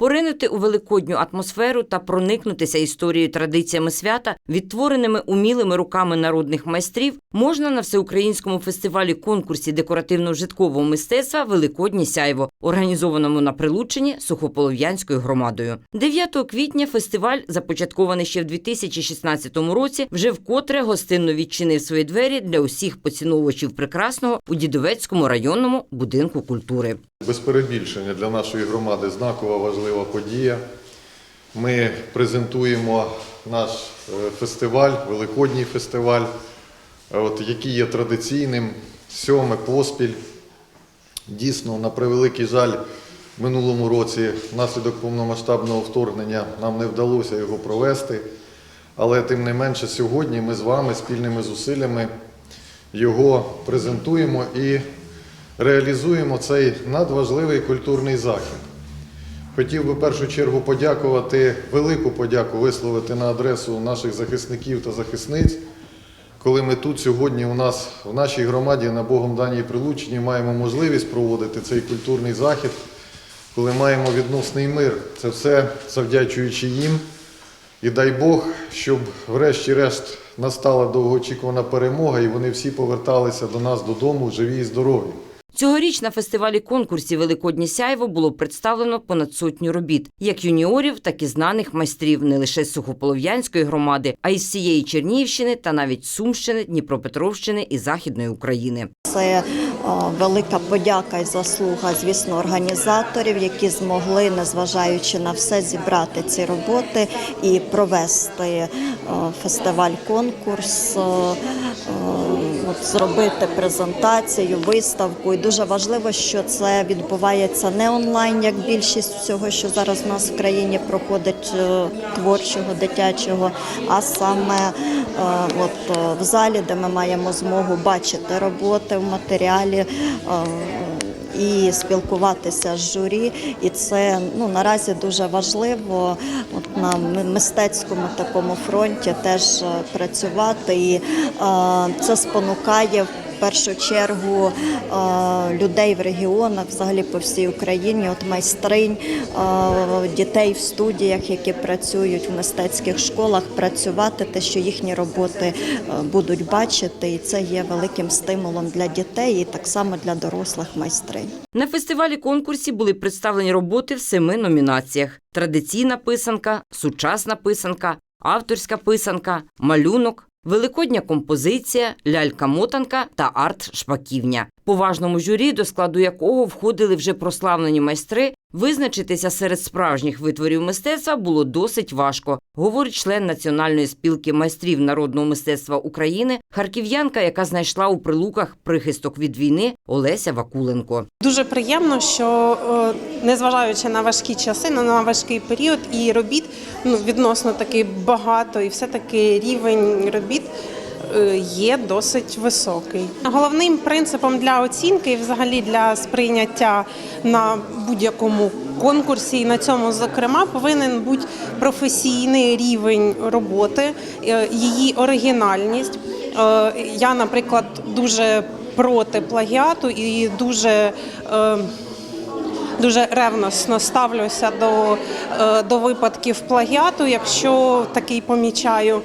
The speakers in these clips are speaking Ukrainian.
Поринути у великодню атмосферу та проникнутися історією традиціями свята, відтвореними умілими руками народних майстрів, можна на всеукраїнському фестивалі конкурсі декоративно-житкового мистецтва Великоднє сяйво, організованому на Прилуччині Сухополов'янською громадою. 9 квітня фестиваль, започаткований ще в 2016 році, вже вкотре гостинно відчинив свої двері для усіх поціновувачів прекрасного у Дідовецькому районному будинку культури. Без перебільшення для нашої громади знакова важлива подія. Ми презентуємо наш е, фестиваль, Великодній фестиваль, е, от, який є традиційним, сьоме поспіль. Дійсно, на превеликий жаль, в минулому році внаслідок повномасштабного вторгнення нам не вдалося його провести. Але тим не менше сьогодні ми з вами спільними зусиллями його презентуємо і реалізуємо цей надважливий культурний захід. Хотів би в першу чергу подякувати, велику подяку висловити на адресу наших захисників та захисниць, коли ми тут сьогодні у нас в нашій громаді на Богом даній Прилуччині маємо можливість проводити цей культурний захід, коли маємо відносний мир. Це все завдячуючи їм. І дай Бог, щоб врешті-решт настала довгоочікувана перемога, і вони всі поверталися до нас додому живі і здорові. Цьогоріч на фестивалі конкурсі Великоднє сяйво було представлено понад сотню робіт, як юніорів, так і знаних майстрів не лише з Сухополов'янської громади, а й з всієї Чернігівщини та навіть Сумщини, Дніпропетровщини і Західної України. Це велика подяка і заслуга, звісно, організаторів, які змогли, незважаючи на все, зібрати ці роботи і провести фестиваль-конкурс, о, о, от, зробити презентацію, виставку. І дуже важливо, що це відбувається не онлайн, як більшість всього, що зараз в нас в країні проходить е, творчого, дитячого, а саме е, от, е, в залі, де ми маємо змогу бачити роботи в матеріалі. І спілкуватися з журі, і це ну наразі дуже важливо от на мистецькому такому фронті теж е, працювати. І е, це спонукає першу чергу е, людей в регіонах, взагалі по всій Україні, от майстринь, е, дітей в студіях, які працюють в мистецьких школах, працювати, те, що їхні роботи е, будуть бачити, і це є великим стимулом для дітей і так само для дорослих майстринь. На фестивалі конкурсі були представлені роботи в семи номінаціях: традиційна писанка, сучасна писанка, авторська писанка, малюнок. Великодня композиція, лялька-мотанка та арт-шпаківня. Поважному журі, до складу якого входили вже прославлені майстри, визначитися серед справжніх витворів мистецтва було досить важко, говорить член Національної спілки майстрів народного мистецтва України, харків'янка, яка знайшла у прилуках прихисток від війни Олеся Вакуленко. Дуже приємно, що е, незважаючи на важкі часи, на важкий період, і робіт ну, відносно таки багато, і все-таки рівень робіт є досить високий. Головним принципом для оцінки і взагалі для сприйняття на будь-якому конкурсі, і на цьому зокрема, повинен бути професійний рівень роботи, е, її оригінальність. Е, Я, наприклад, дуже проти плагіату і дуже. Дуже ревносно ставлюся до, е, до випадків плагіату, якщо такий помічаю,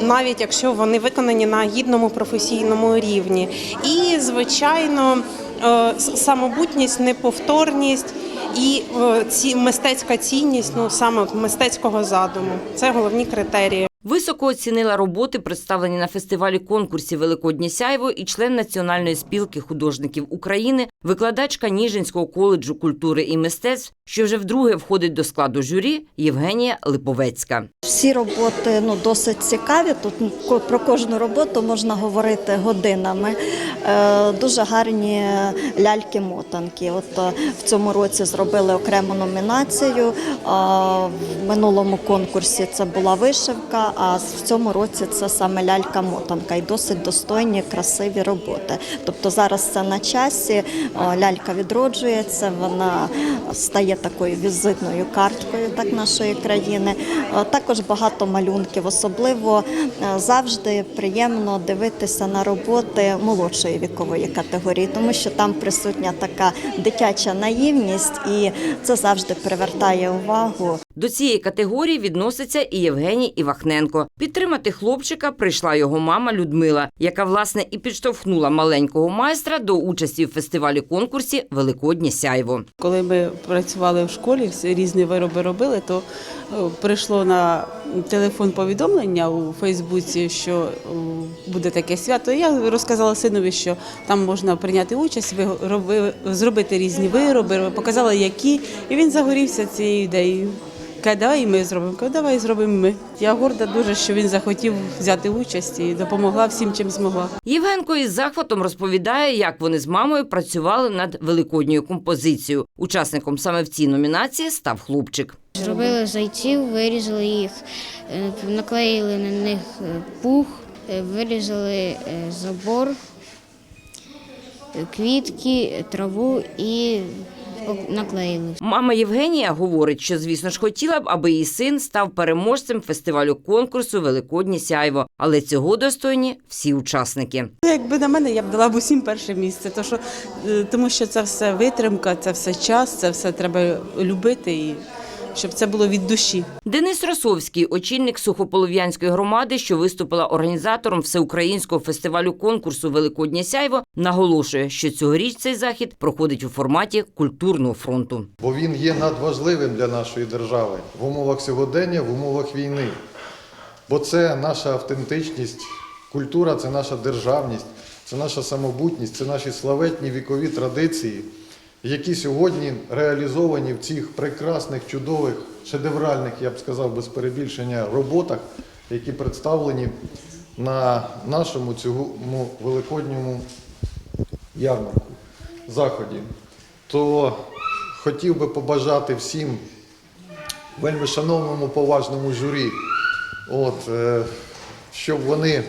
навіть якщо вони виконані на гідному професійному рівні. І, звичайно, е, самобутність, неповторність і е, ці мистецька цінність, ну саме мистецького задуму. Це головні критерії. Високо оцінила роботи, представлені на фестивалі конкурсі Великоднє сяйво і член Національної спілки художників України, викладачка Ніжинського коледжу культури і мистецтв, що вже вдруге входить до складу журі Євгенія Липовецька. Всі роботи ну досить цікаві. Тут ну, про кожну роботу можна говорити годинами. Е, дуже гарні ляльки-мотанки. От е, в цьому році зробили окрему номінацію. Е, в минулому конкурсі це була вишивка, А в цьому році це саме лялька-мотанка і досить достойні, красиві роботи. Тобто зараз це на часі. Лялька відроджується, вона стає такою візитною карткою так нашої країни. Також багато малюнків, особливо е, завжди приємно дивитися на роботи молодшої вікової категорії, тому що там присутня така дитяча наївність, і це завжди привертає увагу. До цієї категорії відноситься і Євгеній Івахненко. Підтримати хлопчика прийшла його мама Людмила, яка власне і підштовхнула маленького майстра до участі в фестивалі конкурсі Великоднє сяйво. Коли ми працювали в школі, різні вироби робили, то е, прийшло на телефон повідомлення у Фейсбуці, що е, буде таке свято. Я розказала синові, що там можна прийняти участь, зробити різні вироби, показала, які, і він загорівся цією ідеєю. Каже, давай і ми зробимо. Кажу, давай зробимо ми. Я горда дуже, що він захотів взяти участь і допомогла всім, чим змогла. Євгенко із захватом розповідає, як вони з мамою працювали над великодньою композицією. Учасником саме в цій номінації став хлопчик. Зробили зайців, вирізали їх, е, наклеїли на них е, пух, е, вирізали забор, квітки, траву і наклеїли. Мама Євгенія говорить, що звісно ж хотіла б, аби її син став переможцем фестивалю конкурсу Великодні сяйво, але цього достойні всі учасники. Ну, Якби на мене, я б дала б усім перше місце, то що, е, тому що це все витримка, це все час, це все треба любити і щоб це було від душі. Денис Росовський, очільник сухополов'янської громади, що виступила організатором всеукраїнського фестивалю конкурсу Великоднє сяйво, наголошує, що цьогоріч цей захід проходить у форматі культурного фронту. бо він є надважливим для нашої держави в умовах сьогодення, в умовах війни. Бо це наша автентичність, культура це наша державність, це наша самобутність, це наші славетні вікові традиції, які сьогодні реалізовані в цих прекрасних, чудових, шедевральних, я б сказав, без перебільшення роботах, які представлені на нашому цьому великодньому ярмарку, заході, то хотів би побажати всім вельми шановному поважному журі, от, е, щоб вони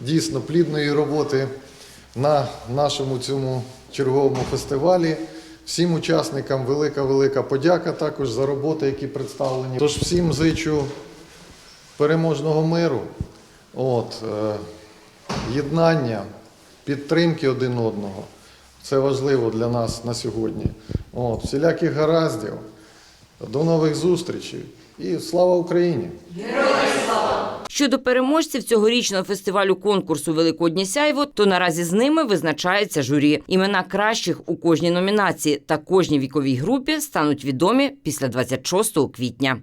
дійсно плідної роботи на нашому цьому черговому фестивалі. Всім учасникам велика-велика подяка також за роботи, які представлені. Тож всім зичу переможного миру, от, е, єднання, підтримки один одного. Це важливо для нас на сьогодні. От, всіляких гараздів. До нових зустрічей і слава Україні! Щодо переможців цьогорічного фестивалю конкурсу Великодні сяйво, то наразі з ними визначається журі. Імена кращих у кожній номінації та кожній віковій групі стануть відомі після 26 квітня.